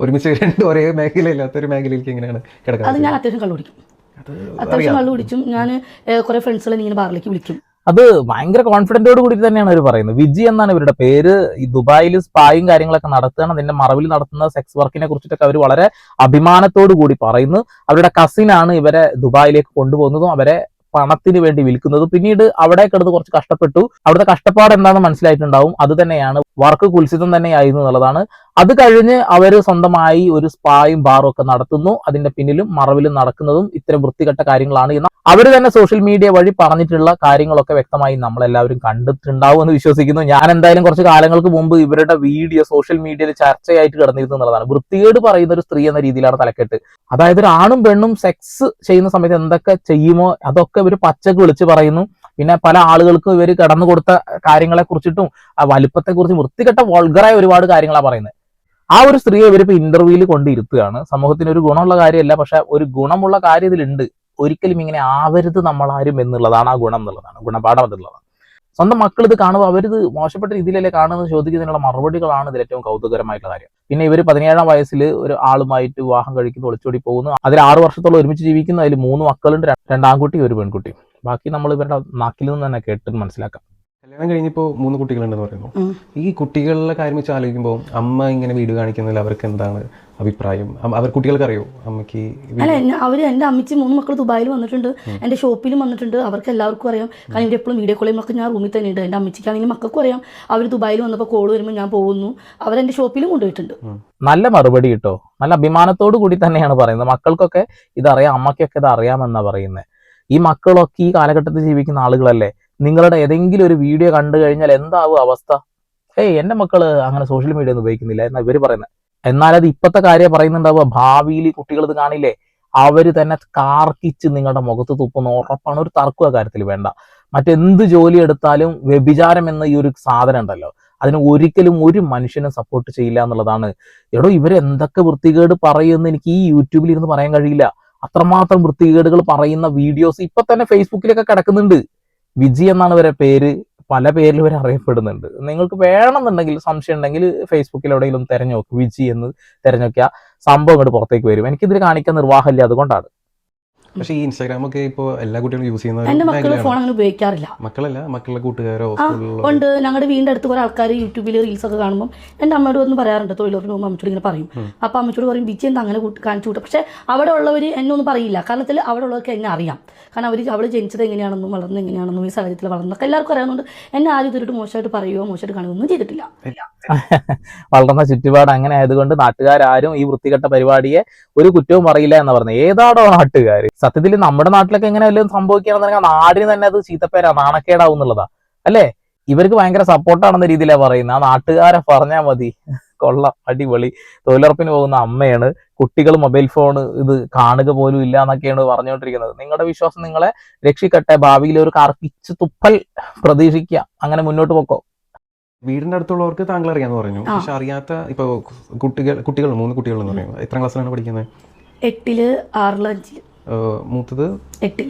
ഒരുമിച്ച് രണ്ട് ഒരേ മേഖലയില്ലാത്ത ഒരു മേഖലയിലേക്ക് എങ്ങനെയാണ് കിടക്കുന്നത്? അത് ഞാൻ അത്യാവശ്യം കള്ളു കുടിക്കും അത് അത്യാവശ്യം കള്ളു കുടിച്ചും ഞാൻ കുറെ ഫ്രണ്ട്സുകളെ ഇങ്ങനെ ബാറിലേക്ക് വിളിക്കും. അത് ഭയങ്കര കോൺഫിഡന്റോട് കൂടി തന്നെയാണ് അവർ പറയുന്നത്. വിജി എന്നാണ് ഇവരുടെ പേര്. ഈ ദുബായിൽ സ്പായും കാര്യങ്ങളൊക്കെ നടത്തുകയാണ്. അതിന്റെ മറവിൽ നടത്തുന്ന സെക്സ് വർക്കിനെ കുറിച്ചിട്ടൊക്കെ അവർ വളരെ അഭിമാനത്തോടു കൂടി പറയുന്നു. അവരുടെ കസിനാണ് ഇവരെ ദുബായിലേക്ക് കൊണ്ടുപോകുന്നതും അവരെ പണത്തിന് വേണ്ടി വിൽക്കുന്നതും. പിന്നീട് അവിടെ കിടന്ന് കുറച്ച് കഷ്ടപ്പെട്ടു. അവിടുത്തെ കഷ്ടപ്പാട് എന്താണെന്ന് മനസ്സിലായിട്ടുണ്ടാവും. അത് തന്നെയാണ്. വർക്ക് കുൽസിതം തന്നെയായിരുന്നു എന്നുള്ളതാണ് അത് കഴിഞ്ഞ് അവർ സ്വന്തമായി ഒരു സ്പായും ബാറും ഒക്കെ നടത്തുന്നു. അതിന്റെ പിന്നിലും മറവിലും നടക്കുന്നതും ഇത്തരം വൃത്തികെട്ട കാര്യങ്ങളാണ് എന്ന് അവർ തന്നെ സോഷ്യൽ മീഡിയ വഴി പറഞ്ഞിട്ടുള്ള കാര്യങ്ങളൊക്കെ വ്യക്തമായി നമ്മളെല്ലാവരും കണ്ടിട്ടുണ്ടാവും എന്ന് വിശ്വസിക്കുന്നു. ഞാൻ എന്തായാലും കുറച്ച് കാലങ്ങൾക്ക് മുമ്പ് ഇവരുടെ വീഡിയോ സോഷ്യൽ മീഡിയയിൽ ചർച്ചയായിട്ട് കിടന്നിരുന്നു എന്നുള്ളതാണ്. വൃത്തികേട് പറയുന്ന ഒരു സ്ത്രീ എന്ന രീതിയിലാണ് തലക്കെട്ട്. അതായത് ഒരു ആണും പെണ്ണും സെക്സ് ചെയ്യുന്ന സമയത്ത് എന്തൊക്കെ ചെയ്യുമോ അതൊക്കെ ഇവർ പച്ചക്ക് വിളിച്ച് പറയുന്നു. പിന്നെ പല ആളുകൾക്കും ഇവർ കടന്നു കൊടുത്ത കാര്യങ്ങളെ കുറിച്ചിട്ടും ആ വലുപ്പത്തെ കുറിച്ചും വൃത്തികെട്ട വൾഗറായ ഒരുപാട് കാര്യങ്ങളാണ് പറയുന്നത്. ആ ഒരു സ്ത്രീയെ ഇവരിപ്പോ ഇന്റർവ്യൂവിൽ കൊണ്ടിരുത്തുകയാണ്. സമൂഹത്തിന് ഒരു ഗുണമുള്ള കാര്യമല്ല പക്ഷെ ഒരു ഗുണമുള്ള കാര്യം ഇതിലുണ്ട് ഒരിക്കലും ഇങ്ങനെ ആവരുത് നമ്മളാരും എന്നുള്ളതാണ് ആ ഗുണം എന്നുള്ളതാണ് ഗുണപാഠം എന്നുള്ളതാണ്. സ്വന്തം മക്കൾ ഇത് കാണുമ്പോൾ അവരിത് മോശപ്പെട്ട രീതിയിലല്ലേ കാണുന്നത്? ചോദിക്കുന്നതിനുള്ള മറുപടികളാണ് ഇതിൽ ഏറ്റവും കൗതുകരമായിട്ടുള്ള കാര്യം. പിന്നെ ഇവർ പതിനേഴാം വയസ്സിൽ ഒരു ആളുമായിട്ട് വിവാഹം കഴിക്കുന്നു ഒളിച്ചോടി പോകുന്നു. അതിൽ ആറു വർഷത്തോളം ഒരുമിച്ച് ജീവിക്കുന്നു. അതിൽ മൂന്ന് മക്കളുണ്ട് ര- രണ്ട് ഒരു പെൺകുട്ടി. ബാക്കി നമ്മൾ ഇവരുടെ നാക്കിൽ നിന്ന് തന്നെ കേട്ട് മനസ്സിലാക്കാം. കല്യാണം കഴിഞ്ഞിപ്പോൾ മൂന്ന് കുട്ടികളുണ്ടെന്ന് പറയുന്നു. ഈ കുട്ടികളുടെ കാര്യം വെച്ച് ആലോചിക്കുമ്പോൾ അമ്മ ഇങ്ങനെ വീട് കാണിക്കുന്നതിൽ അവർക്ക് എന്താണ് അഭിപ്രായം? അവർ കുട്ടികൾക്ക് അറിയോ അമ്മയ്ക്ക് അല്ല അവർ എന്റെ അമ്മച്ചി മൂന്ന് മക്കൾ ദുബായിൽ വന്നിട്ടുണ്ട്. എന്റെ ഷോപ്പിലും വന്നിട്ടുണ്ട്. അവർക്ക് എല്ലാവർക്കും അറിയാം. കാരണം ഇവർ എപ്പോഴും വീഡിയോ കോളിൽ ഒക്കെ ഞാൻ റൂമിൽ തന്നെ ഉണ്ട് എന്റെ അമ്മച്ചിക്കാണെങ്കിലും മക്കൾക്കും അറിയാം. അവർ ദുബായിൽ വന്നപ്പോൾ കോൾ വരുമ്പോൾ ഞാൻ പോകുന്നു. എന്റെ ഷോപ്പിലും കൊണ്ടുപോയിട്ടുണ്ട്. നല്ല മറുപടി കിട്ടോ? നല്ല അഭിമാനത്തോടു കൂടി തന്നെയാണ് പറയുന്നത്. മക്കൾക്കൊക്കെ ഇതറിയാം അമ്മക്കൊക്കെ ഇത് അറിയാമെന്നാ പറയുന്നത് ഈ മക്കളൊക്കെ ഈ കാലഘട്ടത്തിൽ ജീവിക്കുന്ന ആളുകളല്ലേ? നിങ്ങളുടെ ഏതെങ്കിലും ഒരു വീഡിയോ കണ്ടു കഴിഞ്ഞാൽ എന്താവും അവസ്ഥ? ഏയ് എന്റെ മക്കൾ അങ്ങനെ സോഷ്യൽ മീഡിയ ഒന്നും ഉപയോഗിക്കുന്നില്ല. എന്നാ ഇവർ പറയുന്നത് എന്നാൽ ഇപ്പത്തെ കാര്യം പറയുന്നുണ്ടാവുക. ഭാവിയിൽ കുട്ടികൾ ഇത് കാണില്ലേ? അവർ തന്നെ കാർക്കിച്ച് നിങ്ങളുടെ മുഖത്ത് തുപ്പുന്ന ഉറപ്പാണ്. ഒരു തർക്കം ആ കാര്യത്തിൽ വേണ്ട. മറ്റെന്ത് ജോലി എടുത്താലും വ്യഭിചാരം എന്ന ഈ ഒരു സാധനം ഉണ്ടല്ലോ. അതിന് ഒരിക്കലും ഒരു മനുഷ്യനും സപ്പോർട്ട് ചെയ്യില്ല എന്നുള്ളതാണ്. എടോ ഇവർ എന്തൊക്കെ വൃത്തികേട് പറയുമെന്ന് എനിക്ക് ഈ യൂട്യൂബിൽ ഇരുന്ന് പറയാൻ കഴിയില്ല. അത്രമാത്രം വൃത്തികേടുകൾ പറയുന്ന വീഡിയോസ് ഇപ്പൊ തന്നെ ഫേസ്ബുക്കിലൊക്കെ കിടക്കുന്നുണ്ട്. വിജി എന്നാണ് ഇവരെ പേര് പല പേരിൽ ഇവർ അറിയപ്പെടുന്നുണ്ട്. നിങ്ങൾക്ക് വേണമെന്നുണ്ടെങ്കിൽ സംശയം ഉണ്ടെങ്കിൽ ഫേസ്ബുക്കിൽ എവിടെയെങ്കിലും തിരഞ്ഞു നോക്ക് വിജി എന്ന് തിരഞ്ഞു നോക്കിയാൽ സംഭവം ഇങ്ങോട്ട് പുറത്തേക്ക് വരും. എനിക്കിതിൽ കാണിക്കാൻ നിർവാഹമില്ല അതുകൊണ്ടാണ്. പക്ഷേ ഈ ഇൻസ്റ്റാഗ്രാം ഒക്കെ ഇപ്പോൾ എല്ലാ കുട്ടികളും യൂസ് ചെയ്യുന്ന എന്റെ എന്റെ മക്കൾ ഫോൺ അങ്ങനെ ഉപയോഗിക്കാറില്ല. മക്കളല്ല മക്കളുടെ കൂട്ടുകാരോ ഉണ്ട്. ഞങ്ങളുടെ വീടിന്റെ അടുത്ത് കുറേ ആൾക്കാർ യൂട്യൂബിൽ റീൽസ് ഒക്കെ കാണുമ്പോൾ എന്റെ അമ്മയോട് ഒന്ന് പറയാറുണ്ട് തൊഴിലുറപ്പിന് പോകുമ്പോൾ അമ്മച്ചോട് ഇങ്ങനെ പറയും. അപ്പൊ അമ്മച്ചോട് പറയും ബിച്ചി എന്താ അങ്ങനെ കൂട്ടി കാണിച്ചു കൂട്ടും പക്ഷേ അവിടെ ഉള്ളവർ എന്നെ ഒന്നും പറയില്ല. കാരണത്തിൽ അവിടെ ഉള്ളവർക്ക് എന്നെ അറിയാം. കാരണം അവർ അവൾ ജനിച്ചത് എങ്ങനെയാണെന്നും വളർന്നത് എങ്ങനെയാണെന്നും ഈ സാഹചര്യത്തിൽ വളർന്നതൊക്കെ എല്ലാവർക്കും അറിയാവുന്നതുകൊണ്ട് എന്നെ ആരും ഇതൊരു മോശമായിട്ട് പറയുകയോ മോശമായിട്ട് കാണുകയോ ഒന്നും ചെയ്തിട്ടില്ല. വളർന്ന ചുറ്റുപാട് അങ്ങനെ ആയതുകൊണ്ട് നാട്ടുകാരും ഈ വൃത്തികെട്ട പരിപാടിയെ ഒരു കുറ്റവും പറയില്ല എന്ന് പറഞ്ഞു. ഏതാടോ നാട്ടുകാർ സത്യത്തിൽ നമ്മുടെ നാട്ടിലൊക്കെ എങ്ങനെ വല്ലതും സംഭവിക്കുകയാണെന്നുണ്ടെങ്കിൽ ആ നാടിന് തന്നെ അത് ചീത്തപ്പേരാ നാണക്കേടാവും എന്നുള്ളതാ. അല്ലേ? ഇവർക്ക് ഭയങ്കര സപ്പോർട്ടാണെന്ന രീതിയിലാണ് പറയുന്നത്. ആ നാട്ടുകാരെ പറഞ്ഞാൽ മതി. കൊള്ള അടിപൊളി. തൊഴിലുറപ്പിന് പോകുന്ന അമ്മയാണ്. കുട്ടികൾ മൊബൈൽ ഫോൺ ഇത് കാണുക പോലും ഇല്ല എന്നൊക്കെയാണ് പറഞ്ഞുകൊണ്ടിരിക്കുന്നത്. നിങ്ങളുടെ വിശ്വാസം നിങ്ങളെ രക്ഷിക്കട്ടെ. ഭാവിയിൽ ഒരു കർക്കിച്ച് തുപ്പൽ പ്രതീക്ഷിക്കുക. അങ്ങനെ മുന്നോട്ട് പോക്കോ. വീടിന്റെ അടുത്തുള്ളവർക്ക് താങ്കൾ അറിയാന്ന് പറഞ്ഞു. പക്ഷെ അറിയാത്ത ഇപ്പൊ കുട്ടികൾ കുട്ടികൾ മൂന്ന് കുട്ടികൾ എന്ന് പറയും എത്ര ക്ലാസ്സിലാണ് പഠിക്കുന്നത്? എട്ടിൽ ആറിൽ അഞ്ചിൽ. മൂത്തത്? എട്ടിൽ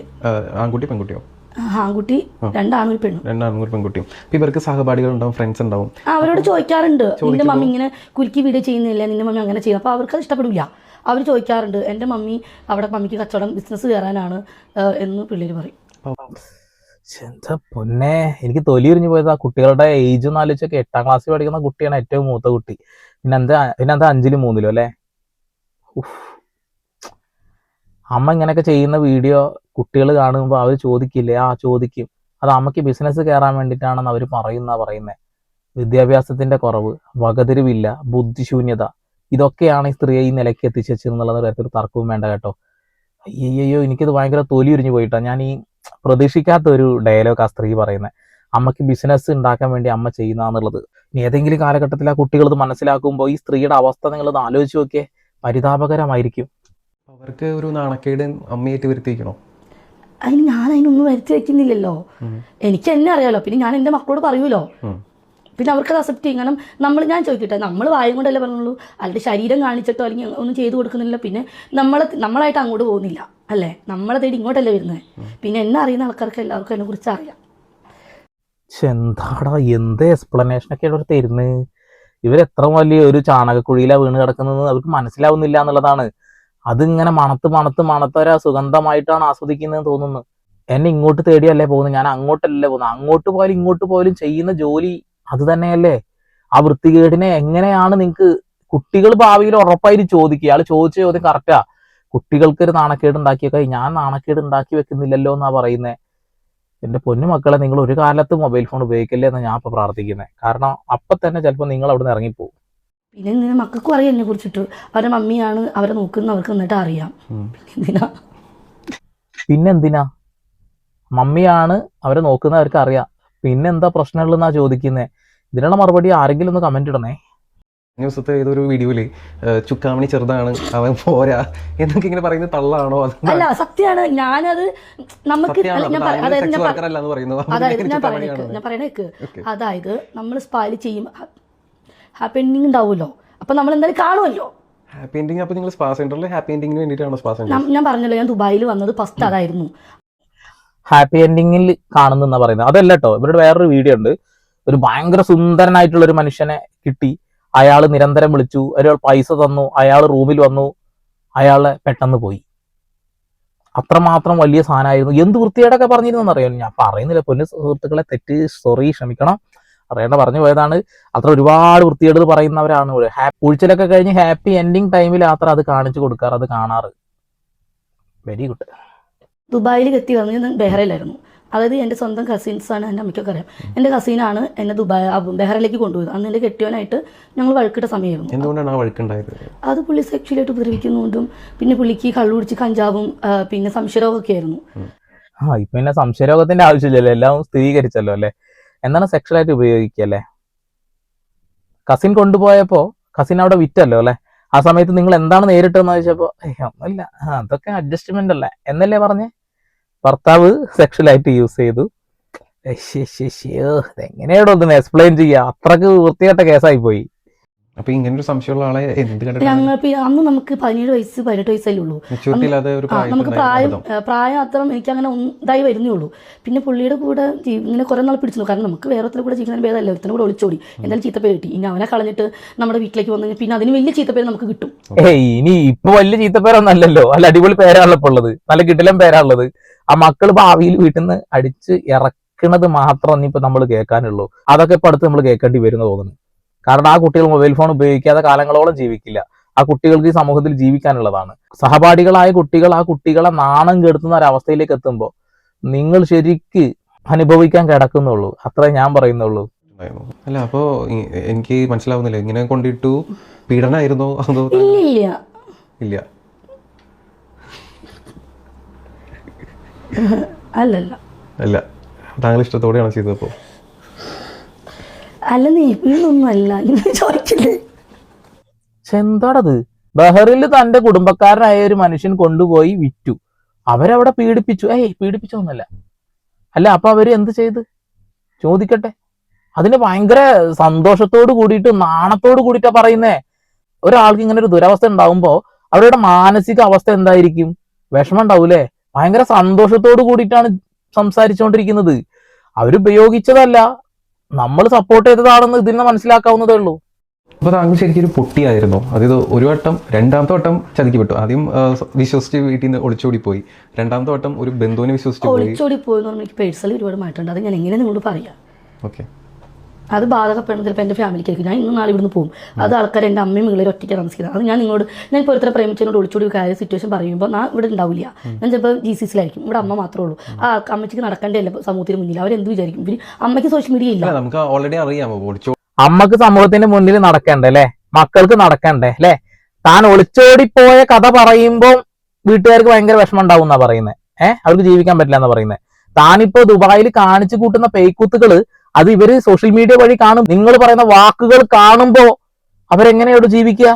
ആൺകുട്ടി പെൺകുട്ടിയോ? ആ, ആൺകുട്ടി രണ്ടാണും ഒരു പെണ്ണും. രണ്ടാണും ഒരു പെൺകുട്ടിയും. ഇവർക്ക് സഹപാഠികൾ ഉണ്ടാവും. ഫ്രണ്ട്സ് ഉണ്ടാവും അവരോട് ചോദിക്കാറുണ്ട്. നിന്റെ മമ്മി ഇങ്ങനെ കുലുക്കി വീഡിയോ ചെയ്യുന്നില്ല? നിന്റെ മമ്മി അങ്ങനെ ചെയ്യും. അപ്പോൾ അവർക്ക് അത് ഇഷ്ടപ്പെടില്ല അവർ ചോദിക്കാറുണ്ട് എന്റെ മമ്മി അവിടെ മമ്മിക്ക് കച്ചവടം ബിസിനസ് കയറാനാണ് എന്ന് പിള്ളേര് പറയും. എന്താ പൊന്നെ. എനിക്ക് തൊലിയിരിഞ്ഞു പോയത്. ആ കുട്ടികളുടെ ഏജ് ഒന്ന് ആലോചിച്ചൊക്കെ. എട്ടാം ക്ലാസ്സിൽ പഠിക്കുന്ന കുട്ടിയാണ് ഏറ്റവും മൂത്ത കുട്ടി. പിന്നെ എന്താ പിന്നെ എന്താ അഞ്ചിലും മൂന്നിലും അല്ലേ? ഉഫ്. അമ്മ ഇങ്ങനെയൊക്കെ ചെയ്യുന്ന വീഡിയോ കുട്ടികൾ കാണുമ്പോൾ അവർ ചോദിക്കില്ലേ? ആ ചോദിക്കും. അത് അമ്മയ്ക്ക് ബിസിനസ് കയറാൻ വേണ്ടിയിട്ടാണെന്ന് അവർ പറയുന്ന പറയുന്നത് വിദ്യാഭ്യാസത്തിന്റെ കുറവ് വകതിരിവില്ല ബുദ്ധിശൂന്യത. ഇതൊക്കെയാണ് ഈ സ്ത്രീയെ ഈ നിലയ്ക്ക് എത്തിച്ചെന്നുള്ളത് ഒരു തർക്കവും വേണ്ട കേട്ടോ. അയ്യോ എനിക്കിത് ഭയങ്കര തൊലി ഉരിഞ്ഞു പോയിട്ടോ. ഞാൻ ഈ പ്രതീക്ഷിക്കാത്ത ഒരു ഡയലോഗ് ആ സ്ത്രീ പറയുന്നത് അമ്മയ്ക്ക് ബിസിനസ് ഉണ്ടാക്കാൻ വേണ്ടി അമ്മ ചെയ്യുന്നതെന്നുള്ളത് ഇനി ഏതെങ്കിലും കാലഘട്ടത്തിൽ ആ കുട്ടികൾ ഇത് മനസ്സിലാക്കുമ്പോൾ ഈ സ്ത്രീയുടെ അവസ്ഥ നിങ്ങൾ ഇത് ആലോചിച്ച് നോക്കിയേ. പരിതാപകരമായിരിക്കും. അവർക്ക് ഒരു നാണക്കേട് അമ്മയായിട്ട് വരുത്തിക്കണോ അതിന് ഞാൻ അതിനൊന്നും വരുത്തി വെക്കുന്നില്ലല്ലോ. എനിക്ക് എന്നെ അറിയാലോ. പിന്നെ ഞാൻ എന്റെ മക്കളോട് പറയൂലോ. പിന്നെ അവർക്കത് അക്സെപ്റ്റ് ചെയ്യും. കാരണം നമ്മൾ ഞാൻ ചോദിക്കട്ടെ നമ്മൾ വായും കൊണ്ടല്ലേ പറഞ്ഞുള്ളൂ? അല്ലാതെ ശരീരം കാണിച്ചിട്ടോ അല്ലെങ്കിൽ ഒന്നും ചെയ്തു കൊടുക്കുന്നില്ല പിന്നെ നമ്മൾ നമ്മളായിട്ട് അങ്ങോട്ട് പോകുന്നില്ല. അല്ലേ? നമ്മളെ തേടി ഇങ്ങോട്ടല്ലേ വരുന്നത്? പിന്നെ എന്നെ അറിയുന്ന ആൾക്കാർക്ക് എല്ലാവർക്കും എന്നെ കുറിച്ച് അറിയാം. എന്താടാ? എന്ത് എക്സ്പ്ലനേഷൻ ഒക്കെ അവർ തരുന്നത്? ഇവരെത്ര വലിയ ഒരു ചാണകക്കുഴിയിലാണ് വീണ് കിടക്കുന്നത്? അവർക്ക് മനസ്സിലാവുന്നില്ല എന്നുള്ളതാണ്. അതിങ്ങനെ മണത്ത് മണത്ത് മണത്തൊരു സുഗന്ധമായിട്ടാണ് ആസ്വദിക്കുന്നതെന്ന് തോന്നുന്നു. എന്നെ ഇങ്ങോട്ട് തേടിയല്ലേ പോകുന്നത്? ഞാൻ അങ്ങോട്ടല്ലേ പോകുന്നത്? അങ്ങോട്ട് പോയാലും ഇങ്ങോട്ട് പോയാലും ചെയ്യുന്ന ജോലി അത് തന്നെയല്ലേ? ആ വൃത്തികേടിനെ എങ്ങനെയാണ് നിങ്ങൾക്ക് കുട്ടികൾ ഭാവിയിൽ ഉറപ്പായിട്ട് ചോദിക്കുക? അയാൾ ചോദിച്ച ചോദ്യം കറക്റ്റാ കുട്ടികൾക്ക് ഒരു നാണക്കേട് ഉണ്ടാക്കിയൊക്കെ. ഞാൻ നാണക്കേട് ഉണ്ടാക്കി വെക്കുന്നില്ലല്ലോ എന്നാ പറയുന്നത് എന്റെ പൊന്നു മക്കളെ നിങ്ങൾ ഒരു കാലത്ത് മൊബൈൽ ഫോൺ ഉപയോഗിക്കല്ലേ എന്ന് ഞാൻ ഇപ്പൊ പ്രാർത്ഥിക്കുന്നത് കാരണം അപ്പൊ തന്നെ ചിലപ്പോൾ നിങ്ങൾ അവിടെ നിന്ന് ഇറങ്ങിപ്പോകും പിന്നെ ഇങ്ങനെ മക്കൾക്കും അറിയാം എന്നെ കുറിച്ചിട്ട്. അവരുടെ മമ്മിയാണ് അവരെ നോക്കുന്നവർക്ക് എന്നിട്ട് അറിയാം. എന്തിനാ പിന്നെന്തിനാ? മമ്മിയാണ് അവരെ നോക്കുന്നവർക്ക് അറിയാം. പിന്നെന്താ പ്രശ്നമുള്ളതെന്നാ ചോദിക്കുന്നത് ഇതിനുള്ള മറുപടി ആരെങ്കിലും ഒന്ന് കമന്റ് ഇടണേ. ദിവസത്തെ ഏതൊരു വീഡിയോയിൽ ചുക്കാമണി ചെറുതാണ് അവൻ പോരാ എന്നൊക്കെ ഇങ്ങനെ പറയുന്നത് തള്ളാണോ അല്ല സത്യമാണ് ഞാനത് നമുക്ക് അതായത് ഞാൻ പറ- അല്ല എന്ന് പറയുന്നു. അതായത് ഞാൻ ചുക്കാമണിയാണോ? പറയണേക്ക് ഞാൻ പറയണേക്ക് അതായത് നമ്മൾ സ്പായിൽ ചെയ്യും. ഹാപ്പി എൻഡിങ് ഉണ്ടാവുമല്ലോ. അപ്പൊ നമ്മൾ എന്തായാലും കാണുമല്ലോ. ഹാപ്പി എൻഡിങ് അപ്പൊ നിങ്ങൾ സ്പാ സെന്ററിൽ ഹാപ്പി എൻഡിങ്ങിന് വേണ്ടിയിട്ടാണ് സ്പാ സെന്റർ ഞാൻ- പറഞ്ഞല്ലോ ഞാൻ ദുബായിൽ വന്നത് ഫസ്റ്റ് അതായിരുന്നു. ഹാപ്പി എൻഡിങ്ങിൽ കാണുന്നെന്നാ പറയുന്നത്. അതല്ല കേട്ടോ ഇവരുടെ വേറൊരു വീഡിയോ ഉണ്ട്. ഒരു ഭയങ്കര സുന്ദരനായിട്ടുള്ള ഒരു മനുഷ്യനെ കിട്ടി. അയാൾ നിരന്തരം വിളിച്ചു. ഒരാൾ പൈസ തന്നു. അയാൾ റൂമിൽ വന്നു. അയാളെ പെട്ടെന്ന് പോയി. അത്രമാത്രം വലിയ സാധനമായിരുന്നു. എന്ത് വൃത്തിയേടൊക്കെ പറഞ്ഞിരുന്നു അറിയാം ഞാൻ പറയുന്നില്ല പൊന്നു സുഹൃത്തുക്കളെ തെറ്റ് സോറി ക്ഷമിക്കണം. അറിയേണ്ട പറഞ്ഞു പോയതാണ്. അത്ര ഒരുപാട് വൃത്തികേട് പറയുന്നവരാണ് ഉഴിച്ചിലൊക്കെ കഴിഞ്ഞ് ഹാപ്പി എൻഡിങ് ടൈമിൽ അത്ര അത് കാണിച്ചു കൊടുക്കാറ് അത് കാണാറ്. Very good. ദുബായിൽ എത്തി വന്നത് ബെഹ്റയിലായിരുന്നു. അതായത് എന്റെ സ്വന്തം കസിൻസ് ആണ് എന്റെ അമ്മയ്ക്കൊക്കെ അറിയാം. എന്റെ കസീനാണ് എന്നെ ദുബായ് ബെഹ്റയിലേക്ക് കൊണ്ടുപോയത്. അന്ന് എന്റെ കെട്ടിയവനായിട്ട് ഞങ്ങൾ വഴക്കിട്ട സമയമായിരുന്നു. എന്തുകൊണ്ടാണ് ആ വഴക്കുണ്ടായത്? അത് പുള്ളി സെക്ഷലായിട്ട് ഉപദ്രവിക്കുന്നതുകൊണ്ടും പിന്നെ പുള്ളിക്ക് കള്ളുപിടിച്ച് കഞ്ചാവും പിന്നെ സംശയരോഗമൊക്കെ ആയിരുന്നു. ആ ഇപ്പൊ പിന്നെ സംശയരോഗത്തിന്റെ ആവശ്യമില്ലല്ലോ. എല്ലാം സ്ഥിരീകരിച്ചല്ലോ അല്ലെ? എന്താണ് സെക്ഷൽ ആയിട്ട് ഉപയോഗിക്കല്ലേ കസിൻ കൊണ്ടുപോയപ്പോ കസിൻ അവിടെ വിറ്റല്ലോ അല്ലെ? ആ സമയത്ത് നിങ്ങൾ എന്താണ് നേരിട്ടെന്ന് ചോദിച്ചപ്പോ "ഏയ് ഒന്നുമില്ല. അതൊക്കെ അഡ്ജസ്റ്റ്മെന്റ് അല്ലേ? എന്നല്ലേ പറഞ്ഞേ? ഭർത്താവ് സെക്ഷലായിട്ട് യൂസ് ചെയ്തു. എങ്ങനെയാണോ ഒന്ന് എക്സ്പ്ലെയിൻ ചെയ്യുക അത്രയ്ക്ക് വൃത്തികെട്ട കേസായി പോയി. അപ്പൊ ഇങ്ങനെ ഒരു സംശയമുള്ള ആളെ എന്ത് അന്ന് നമുക്ക് പതിനേഴ് വയസ്സ് പതിനെട്ട് വയസ്സല്ലേ ഉള്ളൂ. നമുക്ക് പ്രായം പ്രായം അത്ര എനിക്ക് അങ്ങനെ ഇതായി വരുന്നേ ഉള്ളൂ. പിന്നെ പുള്ളിയുടെ കൂടെ ഇങ്ങനെ കുറെ നാൾ പിടിച്ചു കാരണം നമുക്ക് വേറെ കൂടെ ജീവിക്കുന്ന ഭേദമല്ല. ഒരുത്തിനും കൂടെ ഒളിച്ചോടി. എന്തായാലും ചീത്തപ്പേര് കിട്ടി. ഇനി അവനെ കളഞ്ഞിട്ട് നമ്മുടെ വീട്ടിലേക്ക് വന്നു പിന്നെ അതിന് വലിയ ചീത്തപ്പേര് നമുക്ക് കിട്ടും. ഇനി ഇപ്പൊ വലിയ ചീത്തപ്പേരൊന്നും അല്ലല്ലോ. അല്ല അടിപൊളി പേരാണല്ലോ ഇപ്പൊ ഉള്ളത്. നല്ല കിടിലം പേരാണുള്ളത് ആ മക്കൾ ഭാവിയിൽ വീട്ടിൽ നിന്ന് അടിച്ച് ഇറക്കുന്നത് മാത്രം ഇനിയിപ്പോ നമ്മൾ കേൾക്കാനുള്ളൂ. അതൊക്കെ ഇപ്പൊ അടുത്ത് നമ്മൾ കേൾക്കേണ്ടി വരുന്ന തോന്നുന്നു. കാരണം ആ കുട്ടികൾ മൊബൈൽ ഫോൺ ഉപയോഗിക്കാതെ കാലങ്ങളോളം ജീവിക്കില്ല. ആ കുട്ടികൾക്ക് ഈ സമൂഹത്തിൽ ജീവിക്കാനുള്ളതാണ്. സഹപാഠികളായ കുട്ടികൾ ആ കുട്ടികളെ നാണം കെടുത്തുന്ന ഒരവസ്ഥയിലേക്ക് എത്തുമ്പോൾ നിങ്ങൾ ശരിക്ക് അനുഭവിക്കാൻ കിടക്കുന്നുള്ളൂ. അത്രേ ഞാൻ പറയുന്നുള്ളൂ. അല്ല അപ്പോ എനിക്ക് മനസ്സിലാവുന്നില്ല. ഇങ്ങനെ കൊണ്ടിട്ടു പീഡനായിരുന്നോ? അതോ ഇല്ല ഇല്ല. ഇല്ല അല്ലല്ല. അല്ല താങ്കൾ ഇഷ്ടത്തോടെയാണ് ചെയ്തപ്പോ അല്ല നീ വീണൊന്നും അല്ല ഇങ്ങനെ ചോദിച്ചില്ലേ പക്ഷെ ബഹറിൽ തന്റെ കുടുംബക്കാരനായ ഒരു മനുഷ്യൻ കൊണ്ടുപോയി വിറ്റു. അവരവിടെ പീഡിപ്പിച്ചു. ഏയ് പീഡിപ്പിച്ചൊന്നല്ല അല്ല അപ്പൊ അവർ എന്ത് ചെയ്ത്? ചോദിക്കട്ടെ. അതിന് ഭയങ്കര സന്തോഷത്തോട് കൂടിയിട്ട് നാണത്തോട് കൂടിയിട്ടാ പറയുന്നേ. ഒരാൾക്ക് ഇങ്ങനെ ഒരു ദുരവസ്ഥ ഉണ്ടാവുമ്പോ അവരുടെ മാനസിക അവസ്ഥ എന്തായിരിക്കും? വിഷമം ഉണ്ടാവൂലേ? ഭയങ്കര സന്തോഷത്തോട് കൂടിയിട്ടാണ് സംസാരിച്ചുകൊണ്ടിരിക്കുന്നത് അവരുപയോഗിച്ചതല്ല നമ്മൾ സപ്പോർട്ട് ചെയ്തതാണെന്ന് ഇതിൽ നിന്ന് മനസ്സിലാക്കാവുന്നതേ ഉള്ളൂ. അപ്പൊ താങ്കൾ ശരിക്കും ഒരു പൊട്ടിയായിരുന്നു. അതായത് ഒരു വട്ടം രണ്ടാമത്തെ വട്ടം ചതിക്കപ്പെട്ടു. ആദ്യം വിശ്വസിച്ച് വീട്ടിൽ നിന്ന് ഒളിച്ചോടി പോയി. രണ്ടാമത്തെ വട്ടം ഒരു ബന്ധുവിനെ വിശ്വസിച്ച് പോയി. ഒളിച്ചോടി പോയി എനിക്ക് പേഴ്സണലി ഒരുപാട് മാറ്റമുണ്ട്. അത് ഞാൻ എങ്ങനെ നിങ്ങളോട് പറയാം? ഓക്കെ അത് ബാധകപ്പെടുന്ന ചിലപ്പോൾ എന്റെ ഫാമിലിക്കായിരിക്കും ഞാൻ ഇന്ന് നാളെ ഇവിടുന്ന് പോകും അത് ആൾക്കാർ എന്റെ അമ്മയും മുകളിൽ ഒറ്റയ്ക്ക് താമസിക്കുന്നത്. അത് ഞാൻ നിങ്ങളോട് ഞാൻ ഇപ്പോൾ ഒരുത്തരെ പ്രേമിച്ചതിനോട് ഒളിച്ചോടി കാര്യ സിറ്റുവേഷൻ പറയുമ്പോൾ ഞാൻ ഇവിടെ ഉണ്ടാവില്ല. ഞാൻ ചിലപ്പോൾ ജി സി സിയിലായിരിക്കും ഇവിടെ അമ്മ മാത്രമേ ഉള്ളൂ. ആ അമ്മയ്ക്ക് നടക്കേണ്ടതല്ല സമൂഹത്തിന് മുന്നിൽ. അവരെന്ത് വിചാരിക്കും? പിന്നെ അമ്മയ്ക്ക് സോഷ്യൽ മീഡിയ ഇല്ല. അല്ല നമുക്ക് ഓൾറെഡി അറിയാമോ? ഒളിച്ചോ അമ്മയ്ക്ക് സമൂഹത്തിന്റെ മുന്നിൽ നടക്കണ്ടേ അല്ലെ? മക്കൾക്ക് നടക്കണ്ടേ അല്ലെ? താൻ ഒളിച്ചോടി പോയ കഥ പറയുമ്പോൾ വീട്ടുകാർക്ക് ഭയങ്കര വിഷമം ഉണ്ടാവും എന്നാ പറയുന്നത് ഏഹ് അവർക്ക് ജീവിക്കാൻ പറ്റില്ല എന്നാ പറയുന്നത് താനിപ്പോ ദുബായിൽ കാണിച്ചു കൂട്ടുന്ന പേയ്ക്കൂത്തുകൾ അത് ഇവർ സോഷ്യൽ മീഡിയ വഴി കാണും. നിങ്ങൾ പറയുന്ന വാക്കുകൾ കാണുമ്പോ അവരെങ്ങനെയോട് ജീവിക്കുക?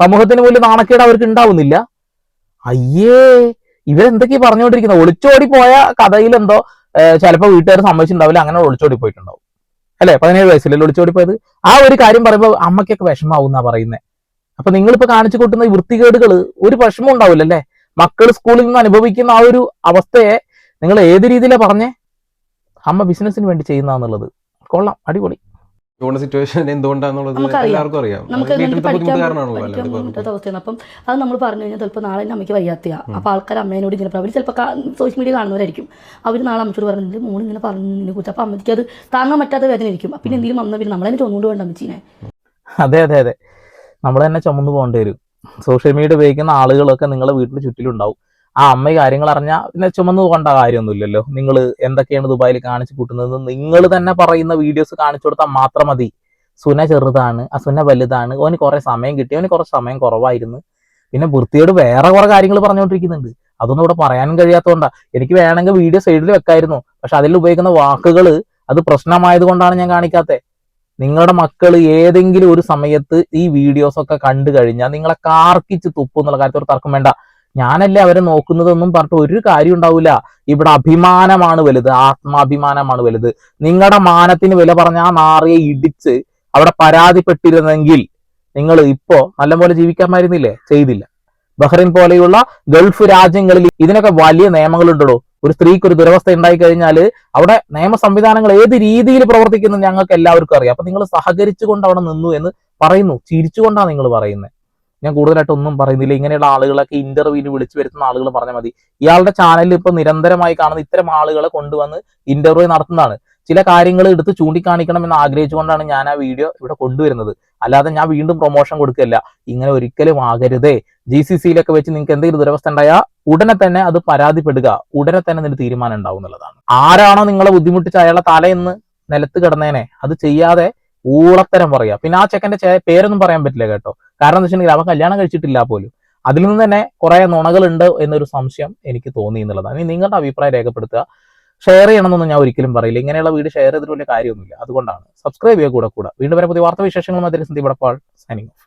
സമൂഹത്തിന് പോലും നാണക്കേട് അവർക്ക് ഉണ്ടാവുന്നില്ല. അയ്യേ ഇവരെന്തൊക്കെയാ പറഞ്ഞുകൊണ്ടിരിക്കുന്നത്? ഒളിച്ചോടി പോയ കഥയിൽ എന്തോ ചിലപ്പോൾ വീട്ടുകാർ സമ്മതിച്ചിട്ടുണ്ടാവില്ല. അങ്ങനെ ഒളിച്ചോടി പോയിട്ടുണ്ടാവും. അല്ലെ? പതിനേഴ് വയസ്സിലല്ലേ ഒളിച്ചോടി പോയത്? ആ ഒരു കാര്യം പറയുമ്പോൾ അമ്മയ്ക്കൊക്കെ വിഷമാവും എന്നാ പറയുന്നത് അപ്പൊ നിങ്ങളിപ്പോ കാണിച്ചു കൂട്ടുന്ന വൃത്തികേടുകൾ ഒരു വിഷമം ഉണ്ടാവില്ല അല്ലെ മക്കൾ സ്കൂളിൽ നിന്ന് അനുഭവിക്കുന്ന ആ ഒരു അവസ്ഥയെ നിങ്ങൾ ഏത് രീതിയിലാണ് പറഞ്ഞേ? അമ്മ ബിസിനസ്സിന് വേണ്ടി ചെയ്യുന്നതെന്നുള്ളത്. കൊള്ളാം അടിപൊളി. യോണ സിറ്റുവേഷൻ എന്തുകൊണ്ടാന്നുള്ളത് നമുക്കറിയാം. എല്ലാവർക്കും അറിയാം. നമുക്ക് അവസ്ഥയാണ്. അപ്പം അത് നമ്മൾ പറഞ്ഞു കഴിഞ്ഞാൽ ചിലപ്പോൾ നാളെ എന്റെ അമ്മയ്ക്ക് വയ്യാത്തയാ അപ്പോൾ ആൾക്കാർ അമ്മേനോട് ഇങ്ങനെ അവർ ചിലപ്പോൾ സോഷ്യൽ മീഡിയ കാണുന്നവരായിരിക്കും. അവർ നാളെ അമ്മച്ചോട് പറഞ്ഞിട്ട് മോൾ ഇങ്ങനെ പറഞ്ഞതിനെ കുറിച്ച്. അപ്പോൾ അമ്മയ്ക്ക് അത് താങ്ങാൻ പറ്റാത്ത വേദന ഇരിക്കും പിന്നെ എന്തെങ്കിലും വന്നാൽ പിന്നെ നമ്മളതിനെ ചൊന്നുകൊണ്ട് വേണ്ട അമ്മച്ചീനെ. അതെ അതെ അതെ. നമ്മൾ തന്നെ ചുമന്നു പോകേണ്ടി വരും. സോഷ്യൽ മീഡിയ ഉപയോഗിക്കുന്ന ആളുകളൊക്കെ നിങ്ങളുടെ വീട്ടിൽ ചുറ്റിലുണ്ടാവും. ആ അമ്മ കാര്യങ്ങൾ അറിഞ്ഞാൽ പിന്നെ ചുമന്നു പോകേണ്ട കാര്യമൊന്നുമില്ലല്ലോ. നിങ്ങൾ എന്തൊക്കെയാണ് ദുബായിൽ കാണിച്ചു കൂട്ടുന്നത് നിങ്ങൾ തന്നെ പറയുന്ന വീഡിയോസ് കാണിച്ചു കൊടുത്താൽ മാത്രം മതി. സുന ചെറുതാണ് ആ സുന വലുതാണ്. ഓന് കുറെ സമയം കിട്ടി ഓന് കുറച്ച് സമയം കുറവായിരുന്നു. പിന്നെ വൃത്തിയോട് വേറെ കുറെ കാര്യങ്ങൾ പറഞ്ഞുകൊണ്ടിരിക്കുന്നുണ്ട് അതൊന്നും ഇവിടെ പറയാനും കഴിയാത്തതുകൊണ്ടാണ് എനിക്ക് വേണമെങ്കിൽ വീഡിയോ സൈഡിൽ വെക്കായിരുന്നു. പക്ഷെ അതിൽ ഉപയോഗിക്കുന്ന വാക്കുകൾ അത് പ്രശ്നമായത് കൊണ്ടാണ് ഞാൻ കാണിക്കാത്തത് നിങ്ങളുടെ മക്കൾ ഏതെങ്കിലും ഒരു സമയത്ത് ഈ വീഡിയോസ് ഒക്കെ കണ്ടു കഴിഞ്ഞാൽ നിങ്ങളെ കാർക്കിച്ച് തുപ്പും എന്നുള്ള കാര്യത്തിൽ തർക്കം വേണ്ട. ഞാനല്ലേ അവരെ നോക്കുന്നതൊന്നും പറഞ്ഞിട്ട് ഒരു കാര്യം ഉണ്ടാവില്ല ഇവിടെ അഭിമാനമാണ് വലുത് ആത്മാഭിമാനമാണ് വലുത്. നിങ്ങളുടെ മാനത്തിന് വില പറഞ്ഞ ആ നാറിയെ ഇടിച്ച് അവിടെ പരാതിപ്പെട്ടിരുന്നെങ്കിൽ നിങ്ങൾ ഇപ്പോ നല്ലപോലെ ജീവിക്കാമായിരുന്നില്ലേ? ചെയ്തില്ല. ബഹ്റിൻ പോലെയുള്ള ഗൾഫ് രാജ്യങ്ങളിൽ ഇതിനൊക്കെ വലിയ നിയമങ്ങളുണ്ടല്ലോ ഒരു സ്ത്രീക്ക് ഒരു ദുരവസ്ഥ ഉണ്ടായി കഴിഞ്ഞാൽ അവിടെ നിയമ സംവിധാനങ്ങൾ ഏത് രീതിയിൽ പ്രവർത്തിക്കുന്നു ഞങ്ങൾക്ക് എല്ലാവർക്കും അറിയാം. അപ്പൊ നിങ്ങൾ സഹകരിച്ചുകൊണ്ട് അവിടെ നിന്നു എന്ന് പറയുന്നു. ചിരിച്ചുകൊണ്ടാണ് നിങ്ങൾ പറയുന്നത് ഞാൻ കൂടുതലായിട്ട് ഒന്നും പറയുന്നില്ല. ഇങ്ങനെയുള്ള ആളുകളൊക്കെ ഇന്റർവ്യൂവിന് വിളിച്ചു വരുത്തുന്ന ആളുകൾ പറഞ്ഞാൽ മതി. ഇയാളുടെ ചാനലിൽ ഇപ്പൊ നിരന്തരമായി കാണുന്ന ഇത്തരം ആളുകളെ കൊണ്ടുവന്ന് ഇന്റർവ്യൂ നടത്തുന്നതാണ്. ചില കാര്യങ്ങൾ എടുത്ത് ചൂണ്ടിക്കാണിക്കണം എന്ന് ആഗ്രഹിച്ചുകൊണ്ടാണ് ഞാൻ ആ വീഡിയോ ഇവിടെ കൊണ്ടുവരുന്നത്. അല്ലാതെ ഞാൻ വീണ്ടും പ്രൊമോഷൻ കൊടുക്കുകയല്ല. ഇങ്ങനെ ഒരിക്കലും ആകരുതേ. ജി സി സിയിലൊക്കെ വെച്ച് നിങ്ങൾക്ക് എന്തെങ്കിലും ദുരവസ്ഥ ഉണ്ടായാൽ ഉടനെ തന്നെ അത് പരാതിപ്പെടുക. ഉടനെ തന്നെ ഇതിന് തീരുമാനം ഉണ്ടാവും എന്നുള്ളതാണ്. ആരാണോ നിങ്ങളെ ബുദ്ധിമുട്ടിച്ച് അയാളെ തലയെന്ന് നിലത്ത് കിടന്നേനെ. അത് ചെയ്യാതെ ഊളത്തരം പറയാ പിന്നെ ആ ചെക്കന്റെ പേരൊന്നും പറയാൻ പറ്റില്ല കേട്ടോ. കാരണം എന്താ വെച്ചിട്ടുണ്ടെങ്കിൽ അവൻ കല്യാണം കഴിച്ചിട്ടില്ല പോലും. അതിൽ നിന്ന് തന്നെ കുറെ നുണകളുണ്ട് എന്നൊരു സംശയം എനിക്ക് തോന്നി എന്നുള്ളതാണ്. ഇനി നിങ്ങളുടെ അഭിപ്രായം രേഖപ്പെടുത്തുക. ഷെയർ ചെയ്യണമെന്നൊന്നും ഞാൻ ഒരിക്കലും പറയില്ല. ഇങ്ങനെയുള്ള വീട് ഷെയർ ചെയ്തിട്ട് വലിയ കാര്യമൊന്നുമില്ല. അതുകൊണ്ടാണ്. സബ്സ്ക്രൈബ് ചെയ്യുക കൂടെ കൂടെ. വീണ്ടും വരെ. പുതിയ വാർത്താ വിശേഷങ്ങളുമായി സന്ദീപ് സൈനിങ് ഓഫ്